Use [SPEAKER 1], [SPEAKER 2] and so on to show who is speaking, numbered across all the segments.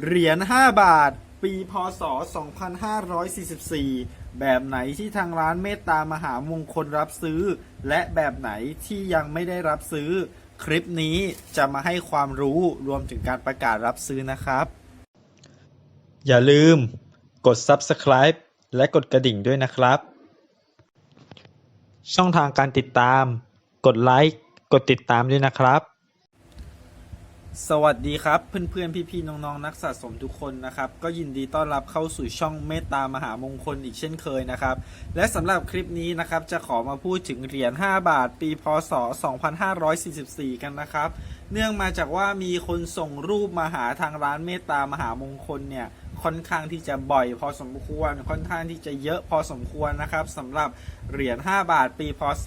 [SPEAKER 1] เหรียญ 5 บาท ปีพศ 2544 แบบไหนที่ทางร้านเมตตามหามงคลรับซื้อ และแบบไหนที่ยังไม่ได้รับซื้อ คลิปนี้จะมาให้ความรู้รวมถึงการประกาศรับซื้อนะครับ อย่าลืมกด Subscribe และกดกระดิ่งด้วยนะครับ ช่องทางการติดตาม กดไลค์ กดติดตามด้วยนะครับ สวัสดีครับเพื่อนๆ พี่ๆ น้องๆ นักสะสมทุกคนนะครับ ก็ยินดีต้อนรับเข้าสู่ช่องเมตตามหามงคลอีกเช่นเคยนะครับ และสำหรับคลิปนี้นะครับจะขอมาพูดถึงเหรียญ 5 บาท ปีพศ 2544 กันนะครับ เนื่องมาจากว่ามีคนส่งรูปมาหาทางร้านเมตตามหามงคลเนี่ยค่อนข้างที่จะบ่อยพอสมควร ค่อนข้างที่จะเยอะพอสมควรนะครับสำหรับเหรียญ 5 บาท ปีพศ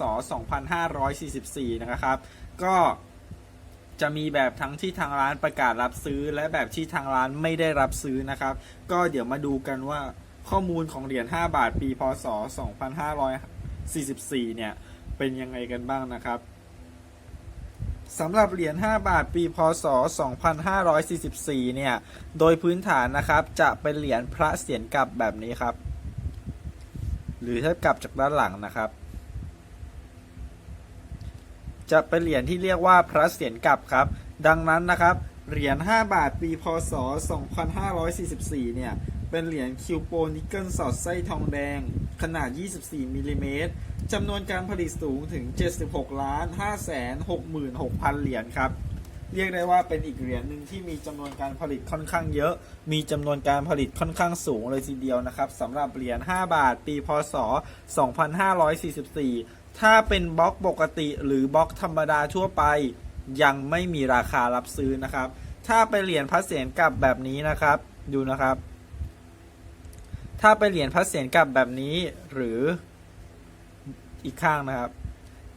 [SPEAKER 1] 2544 นะครับ ก็ จะมีแบบทั้งที่ทางร้านประกาศรับซื้อ และแบบที่ทางร้านไม่ได้รับซื้อนะครับ ก็เดี๋ยวมาดูกันว่าข้อมูลของเหรียญ 5 บาท ปี พศ 2544 เนี่ย เป็นยังไงกันบ้างนะครับสำหรับเหรียญ 5 บาท ปี พศ 2544 เนี่ย โดยพื้นฐานนะครับ จะเป็นเหรียญพระเศียรกลับแบบนี้ครับ หรือถ้ากลับจากด้านหลังนะครับ จะเป็นเหรียญที่เรียกว่าพระเศียรกลับครับ ดังนั้นนะครับ เหรียญ 5 บาทปีพศ 2544 เนี่ย เป็นเหรียญคิวโปนิกเกิลสอดไส้ทองแดง ขนาด 24มิลลิเมตรจำนวนการผลิตสูงถึง 76ล้าน5 6 6 0 0 0 เหรียญครับ เรียกได้ว่าเป็นอีกเหรียญหนึ่งที่มีจำนวนการผลิตค่อนข้างเยอะ มีจำนวนการผลิตค่อนข้างสูงเลยทีเดียวนะครับสำหรับเหรียญ 5 บาท ปี พศ 2544 ถ้าเป็นบล็อกปกติหรือบล็อกธรรมดาทั่วไป ยังไม่มีราคารับซื้อนะครับ ถ้าเป็นเหรียญพระเศียรกลับแบบนี้นะครับ ดูนะครับ ถ้าเป็นเหรียญพระเศียรกลับแบบนี้หรืออีกข้างนะครับ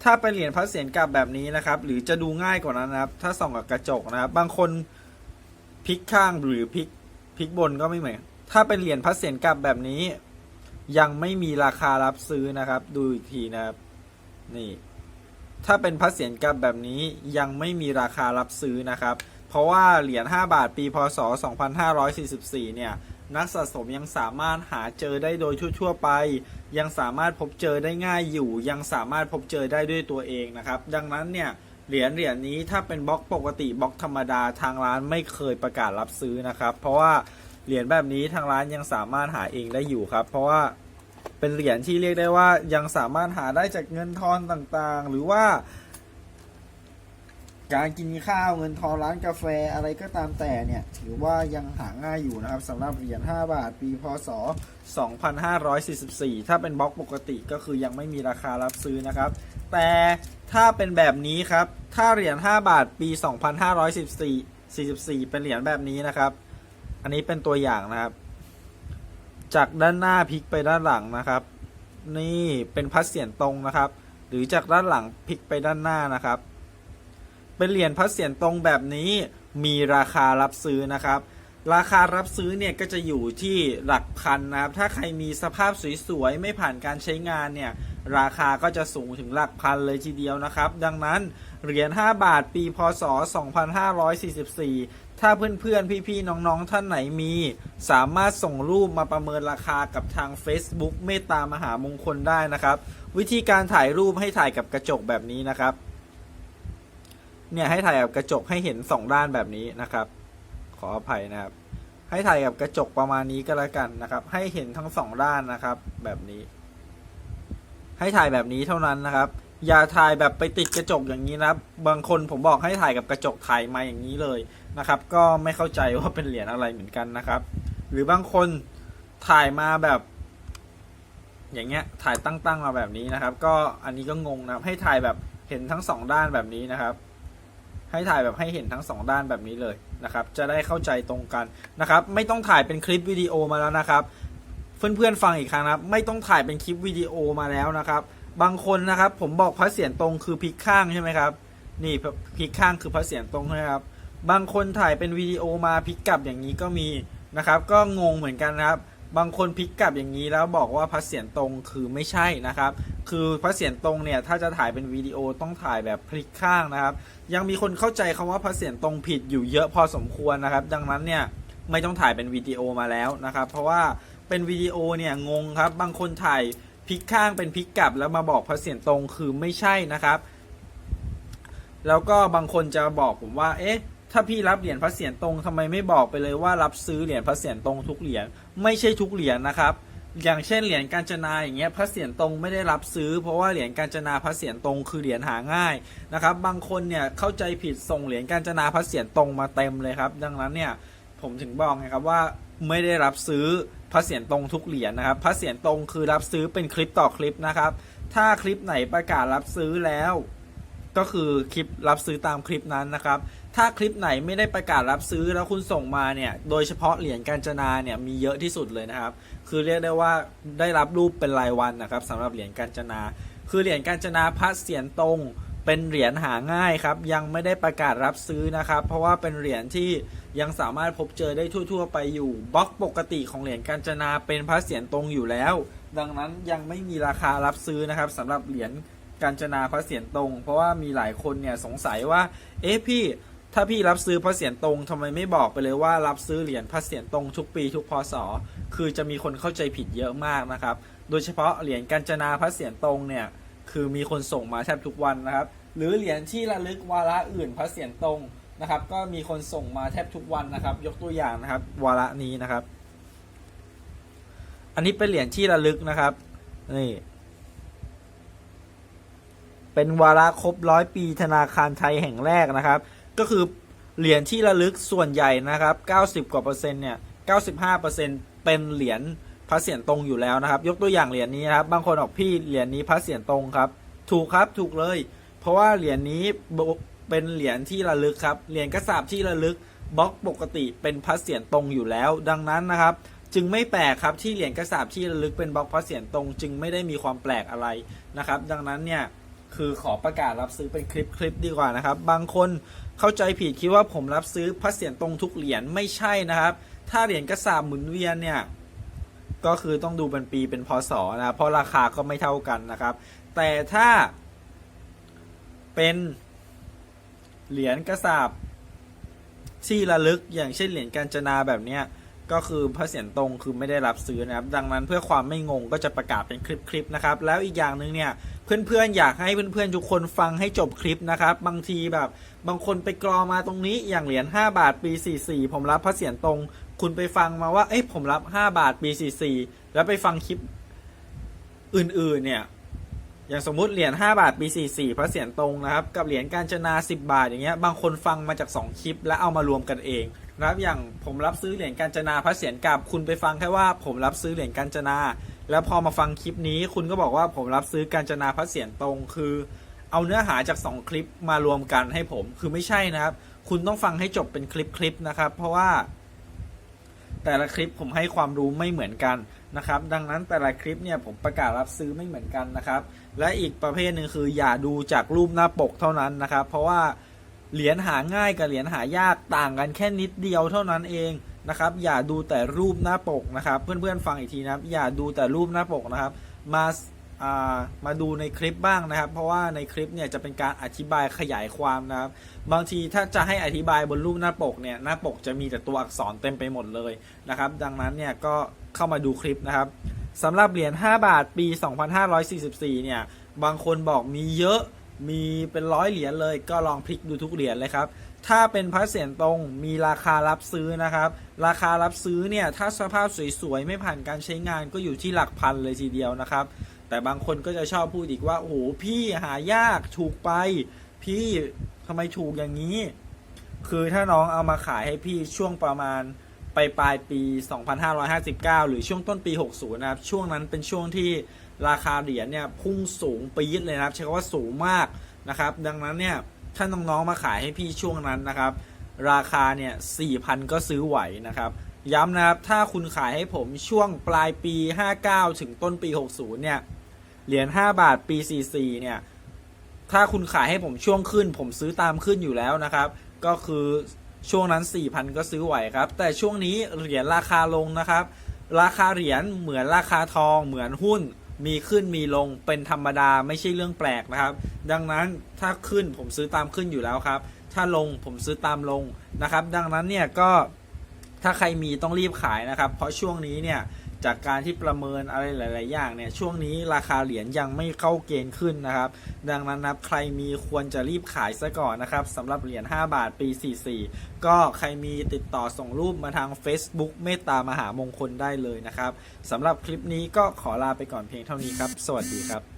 [SPEAKER 1] ถ้าเป็นเหรียญพระเศียรกลับแบบนี้นะครับ หรือจะดูง่ายกว่านั้นนะครับ ถ้าส่องกับกระจกนะครับ บางคนพลิกข้างหรือพลิกพลิกบนก็ไม่เหมือน ถ้าเป็นเหรียญพระเศียรกลับแบบนี้ ยังไม่มีราคารับซื้อนะครับ ดูอีกทีนะครับ นี่ ถ้าเป็นพระเศียรกลับแบบนี้ยังไม่มีราคารับซื้อนะครับ เพราะว่าเหรียญ 5 บาทปีพศ 2544 เนี่ย นักสะสมยังสามารถหาเจอได้โดยทั่วๆไป ยังสามารถพบเจอได้ง่ายอยู่ ยังสามารถพบเจอได้ด้วยตัวเองนะครับ ดังนั้นเนี่ยเหรียญเหรียญนี้ถ้าเป็นบล็อกปกติบล็อกธรรมดาทางร้านไม่เคยประกาศรับซื้อนะครับ เพราะว่าเหรียญแบบนี้ทางร้านยังสามารถหาเองได้อยู่ครับ เพราะว่า เป็นเหรียญที่เรียกได้ว่ายังสามารถหาได้จากเงินทอนต่างๆ หรือว่า การกินข้าวเงินทอนร้านกาแฟอะไรก็ตามแต่เนี่ย ถือว่ายังหาง่ายอยู่นะครับสำหรับเหรียญ5บาทปีพศ 2544 ถ้าเป็นบล็อกปกติก็คือยังไม่มีราคารับซื้อนะครับ แต่ถ้าเป็นแบบนี้ครับ ถ้าเหรียญ5บาทปี 2544 44 เป็นเหรียญแบบนี้นะครับ อันนี้เป็นตัวอย่างนะครับ จากด้านหน้าพลิกไปด้านหลังนะครับ นี่เป็นพัดเสียนตรงนะครับ หรือจากด้านหลังพลิกไปด้านหน้านะครับ เป็นเหรียญพระเศียรตรงแบบนี้มีราคารับซื้อนะครับ ราคารับซื้อเนี่ยก็จะอยู่ที่หลักพันนะครับ ถ้าใครมีสภาพสวยๆไม่ผ่านการใช้งานเนี่ยราคาก็จะสูงถึงหลักพันเลยทีเดียวนะครับ ดังนั้นเหรียญ 5 บาท ปี พศ 2544 ถ้าเพื่อนๆ พี่ๆ น้องๆ ท่านไหนมี สามารถส่งรูปมาประเมินราคากับทาง Facebook เมตตามหามงคลได้นะครับ วิธีการถ่ายรูปให้ถ่ายกับกระจกแบบนี้นะครับ เนี่ยให้ถ่ายกับกระจกให้เห็นสองด้านแบบนี้นะครับ ขออภัยนะครับ ให้ถ่ายกับกระจกประมาณนี้ก็แล้วกันนะครับ ให้เห็นทั้งสองด้านนะครับ แบบนี้ ให้ถ่ายแบบนี้เท่านั้นนะครับ อย่าถ่ายแบบไปติดกระจกอย่างนี้นะบบางคนผมบอกให้ถ่ายกับกระจกถ่ายมาอย่างนี้เลยนะครับ ก็ไม่เข้าใจว่าเป็นเหรียญอะไรเหมือนกันนะครับ หรือบางคนถ่ายมาแบบ อย่างเงี้ยถ่ายตั้งๆมาแบบนี้นะครับ ก็อันนี้ก็งงนะครับ ให้ถ่ายแบบเห็นทั้งสองด้านแบบนี้นะครับ ให้ถ่ายแบบให้เห็นทั้งสองด้านแบบนี้เลยนะครับ จะได้เข้าใจตรงกันนะครับ ไม่ต้องถ่ายเป็นคลิปวิดีโอมาแล้วนะครับ เพื่อนๆฟังอีกครั้งนะครับ ไม่ต้องถ่ายเป็นคลิปวิดีโอมาแล้วนะครับ บางคนนะครับ ผมบอกพระเสียรตรงคือพลิกข้างใช่ไหมครับ นี่พลิกข้างคือพระเสียรตรงใช่ไหมครับ บางคนถ่ายเป็นวิดีโอมาพลิกกลับอย่างนี้ก็มีนะครับ ก็งงเหมือนกันนะครับ บางคนพลิกกลับอย่างนี้แล้วบอกว่าพระเสียรตรงคือไม่ใช่นะครับ คือพระเสียรตรงเนี่ยถ้าจะถ่ายเป็นวิดีโอต้องถ่ายแบบพลิกข้างนะครับ ยังมีคนเข้าใจคำว่าพระเศียรตรงผิดอยู่เยอะพอสมควรนะครับ ดังนั้นเนี่ยไม่ต้องถ่ายเป็นวิดีโอมาแล้วนะครับ เพราะว่าเป็นวิดีโอเนี่ยงงครับ บางคนถ่าย พลิกข้างเป็นพลิกกลับแล้วมาบอกพระเสียรตรงคือไม่ใช่นะครับ แล้วก็บางคนจะบอกผมว่า เอ๊ะ ถ้าพี่รับเหรียญพระเสียรตรงทำไมไม่บอกไปเลยว่ารับซื้อเหรียญพระเสียรตรงทุกเหรียญไม่ใช่ทุกเหรียญนะครับ อย่างเช่นเหรียญกาญจนาอย่างเงี้ยพระเสียรตรงไม่ได้รับซื้อ เพราะว่าเหรียญกาญจนาพระเสียรตรงคือเหรียญหาง่ายนะครับ บางคนเนี่ยเข้าใจผิดส่งเหรียญกาญจนาพระเสียรตรงมาเต็มเลยครับ ดังนั้นเนี่ยผมถึงบอกไงครับว่าไม่ได้รับซื้อ พระเสียรตรงทุกเหรียญนะครับพระเสียรตรงคือรับซื้อเป็นคลิปต่อคลิปนะครับ ถ้าคลิปไหนประกาศรับซื้อแล้ว ก็คือคลิปรับซื้อตามคลิปนั้นนะครับ ถ้าคลิปไหนไม่ได้ประกาศรับซื้อแล้วคุณส่งมาเนี่ยโดยเฉพาะเหรียญกาญจนาเนี่ยมีเยอะที่สุดเลยนะครับ คือเรียกได้ว่าได้รับรูปเป็นรายวันนะครับสำหรับเหรียญกาญจนา คือเหรียญกาญจนาพระเสียรตรงเป็นเหรียญหาง่ายครับยังไม่ได้ประกาศรับซื้อนะครับ เพราะว่าเป็นเหรียญที่ ยังสามารถพบเจอได้ทั่ว ๆ ไปอยู่บล็อกปกติของเหรียญกาญจนาเป็นพระเสียรตรงอยู่แล้ว ดังนั้นยังไม่มีราคารับซื้อนะครับสำหรับเหรียญกาญจนาพระเสียรตรง เพราะว่ามีหลายคนเนี่ยสงสัยว่า เอ๊ะพี่ถ้าพี่รับซื้อพระเสียรตรงทำไมไม่บอกไปเลยว่ารับซื้อเหรียญพระเสียรตรงทุกปีทุกพศคือจะมีคนเข้าใจผิดเยอะมากนะครับ โดยเฉพาะเหรียญกาญจนาพระเสียรตรงเนี่ยคือมีคนส่งมาแทบทุกวันนะครับ หรือเหรียญที่ระลึกวาระอื่นพระเสียรตรง นะครับก็มีคนส่งมาแทบทุกวันนะครับ ยกตัวอย่างนะครับ วาระนี้นะครับ อันนี้เป็นเหรียญที่ระลึกนะครับนี่เป็นวาระครบร้อยปีธนาคารไทยแห่งแรกนะครับ ก็คือเหรียญที่ระลึกส่วนใหญ่นะครับ 90 กว่าเปอร์เซ็นต์เนี่ย 95เปอร์เซ็นต์เป็นเหรียญพระเสียรตรงอยู่แล้วนะครับ ยกตัวอย่างเหรียญนี้นะครับ บางคนบอกพี่เหรียญนี้พระเสียรตรงครับ ถูกครับถูกเลย เพราะว่าเหรียญนี้ เป็นเหรียญที่ระลึกครับ เหรียญกระสาบที่ระลึกบล็อกปกติเป็นพระเสียรตรงอยู่แล้ว ดังนั้นนะครับ จึงไม่แปลกครับที่เหรียญกระสาบที่ระลึกเป็นบล็อกพระเสียรตรง จึงไม่ได้มีความแปลกอะไรนะครับ ดังนั้นเนี่ยคือขอประกาศรับซื้อเป็นคลิปคลิปดีกว่านะครับ บางคนเข้าใจผิดคิดว่าผมรับซื้อพระเสียรตรงทุกเหรียญไม่ใช่นะครับ ถ้าเหรียญกระสาบหมุนเวียนเนี่ยก็คือต้องดูเป็นปีเป็นพศนะเพราะราคาก็ไม่เท่ากันนะครับ แต่ถ้าเป็น เหรียญกระสาบที่ระลึกอย่างเช่นเหรียญกาญจนาแบบเนี้ยก็คือพระเสียรตรงคือไม่ได้รับซื้อนะครับ ดังนั้นเพื่อความไม่งงก็จะประกาศเป็นคลิปๆนะครับ แล้วอีกอย่างหนึ่งเนี่ยเพื่อนๆอยากให้เพื่อนๆทุกคนฟังให้จบคลิปนะครับ บางทีแบบบางคนไปกรอมาตรงนี้อย่างเหรียญ5 บาทปี 44 ผมรับพระเสียรตรง คุณไปฟังมาว่าเอ้ยผมรับ 5 บาทปี 44 แล้วไปฟังคลิปอื่นๆเนี่ย อย่างสมมุติเหรียญ5บาทปี44พระเสียรตรงนะครับ กับเหรียญกาญจนา10 บาทอย่างเงี้ยบางคนฟังมาจาก2คลิปแล้วเอามารวมกันเองนะครับอย่างผมรับซื้อเหรียญกาญจนาพระเสียรกับคุณไปฟังแค่ว่าผมรับซื้อเหรียญกาญจนา แล้วพอมาฟังคลิปนี้คุณก็บอกว่าผมรับซื้อกาญจนาพระเสียรตรงคือเอาเนื้อหาจาก 2 คลิปมารวมกันให้ผมคือไม่ใช่นะครับ คุณต้องฟังให้จบเป็นคลิปๆนะครับ เพราะว่า แต่ละคลิปผมให้ความรู้ไม่เหมือนกัน นะครับ ดังนั้นแต่ละคลิปเนี่ยผมประกาศรับซื้อไม่เหมือนกันนะครับ และอีกประเภทหนึ่งคืออย่าดูจากรูปหน้าปกเท่านั้นนะครับ เพราะว่าเหรียญหาง่ายกับเหรียญหายากต่างกันแค่นิดเดียวเท่านั้นเองนะครับ อย่าดูแต่รูปหน้าปกนะครับ เพื่อนๆฟังอีกทีนะครับ อย่าดูแต่รูปหน้าปกนะครับ มาอ่า มาดูในคลิปบ้างนะครับ เพราะว่าในคลิปเนี่ยจะเป็นการอธิบายขยายความนะครับ บางทีถ้าจะให้อธิบายบนรูปหน้าปกเนี่ยหน้าปกจะมีแต่ตัวอักษรเต็มไปหมดเลยนะครับ ดังนั้นเนี่ยก็เข้ามาดูคลิปนะครับสำหรับเหรียญ5บาทปี 2544 เนี่ยบางคนบอกมีเยอะมีเป็นร้อยเหรียญเลยก็ลองพลิกดูทุกเหรียญเลยครับ ถ้าเป็นพระเศียรตรงมีราคารับซื้อนะครับ ราคารับซื้อเนี่ยถ้าสภาพสวยๆ ไม่ผ่านการใช้งานก็อยู่ที่หลักพันเลยทีเดียวนะครับ แต่บางคนก็จะชอบพูดอีกว่า โอ้โหพี่หายากถูกไป พี่ทำไมถูกอย่างนี้ คือถ้าน้องเอามาขายให้พี่ช่วงประมาณไปปลายปี 2559 หรือช่วงต้นปี 60 นะครับ ช่วงนั้นเป็นช่วงที่ราคาเหรียญเนี่ยพุ่งสูงปี๊ดเลยนะครับ ใช้คำว่าสูงมากนะครับ ดังนั้นเนี่ยถ้าน้องๆมาขายให้พี่ช่วงนั้นนะครับ ราคาเนี่ย 4,000 ก็ซื้อไหวนะครับ ย้ำนะครับ ถ้าคุณขายให้ผมช่วงปลายปี 59 ถึงต้นปี 60 เนี่ย เหรียญ5บาทปี 44 เนี่ย ถ้าคุณขายให้ผมช่วงขึ้น ผมซื้อตามขึ้นอยู่แล้วนะครับ ก็คือช่วงนั้น 4,000 ก็ซื้อไหวครับ แต่ช่วงนี้เหรียญราคาลงนะครับ ราคาเหรียญเหมือนราคาทองเหมือนหุ้น มีขึ้นมีลงเป็นธรรมดาไม่ใช่เรื่องแปลกนะครับ ดังนั้นถ้าขึ้นผมซื้อตามขึ้นอยู่แล้วครับ ถ้าลงผมซื้อตามลงนะครับ ดังนั้นเนี่ยก็ถ้าใครมีต้องรีบขายนะครับ เพราะช่วงนี้เนี่ย จากการที่ประเมินอะไรหลาย ๆ อย่างเนี่ยช่วงนี้ราคาเหรียญยังไม่เข้าเกณฑ์ขึ้นนะครับ ดังนั้นนับใครมีควรจะรีบขายซะก่อนนะครับสำหรับเหรียญ5บาทปี 44 ก็ใครมีติดต่อส่งรูปมาทาง Facebook เมตตามหามงคลได้เลยนะครับสำหรับคลิปนี้ก็ขอลาไปก่อนเพียงเท่านี้ครับ สวัสดีครับ